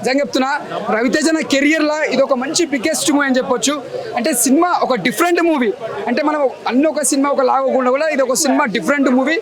నిజంగా చెప్తున్నా రవితేజన కెరియర్లో ఇది ఒక మంచి బిగ్గెస్ట్ మూవీ అని చెప్పొచ్చు. అంటే సినిమా ఒక డిఫరెంట్ మూవీ అంటే మనం అన్ని ఒక సినిమా ఒక లాగకుండా కూడా ఇది ఒక సినిమా డిఫరెంట్ మూవీ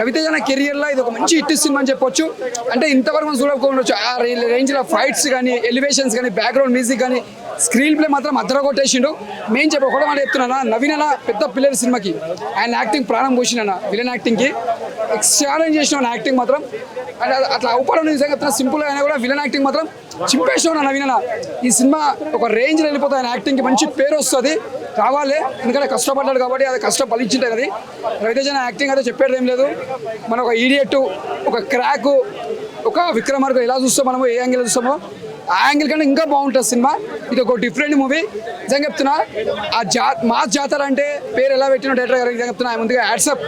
రవితేజన కెరియర్లో ఇది ఒక మంచి హిట్ సినిమా అని చెప్పొచ్చు. అంటే ఇంతవరకు చూడకుండా ఆ రేంజ్లో ఫైట్స్ కానీ ఎలివేషన్స్ కానీ బ్యాక్గ్రౌండ్ మ్యూజిక్ కానీ స్క్రీన్ ప్లే మాత్రం అద్దర కొట్టేసిండు మెయిన్ చెప్పి ఒకటే మాట చెప్తున్నా నవీన పెద్ద పిల్లల సినిమాకి. ఆయన యాక్టింగ్ ప్రాణం పోసిన విలన్ యాక్టింగ్కి ఛాలెంజ్ చేసిన యాక్టింగ్ మాత్రం అండ్ అట్లా అవపడం నిజంగా చెప్తున్నా సింపుల్ అయినా కూడా విలన్ యాక్టింగ్ మాత్రం చింపేసాడు నవీన్ అన్న ఈ సినిమా ఒక రేంజ్ వెళ్ళిపోతాయి ఆయన యాక్టింగ్కి మంచి పేరు వస్తుంది. రావాలి. ఎందుకంటే కష్టపడ్డాడు కాబట్టి అది కష్టం ఫలించింటుంది. అది రవితేజన యాక్టింగ్ అయితే చెప్పేది ఏం లేదు. మన ఒక ఈడియట్ ఒక క్రాక్ ఒక విక్రమార్గం ఎలా చూస్తాం మనము ఏ యాంగిల్ చూస్తామో ఆ యాంగిల్ కంటే ఇంకా బాగుంటుంది సినిమా. ఇది ఒక డిఫరెంట్ మూవీ నిజంగా చెప్తున్నా ఆ జా మా జాతర అంటే పేరు ఎలా పెట్టిన డైరెక్టర్ గారు నిజంగా చెప్తున్నా ముందుగా యాడ్సప్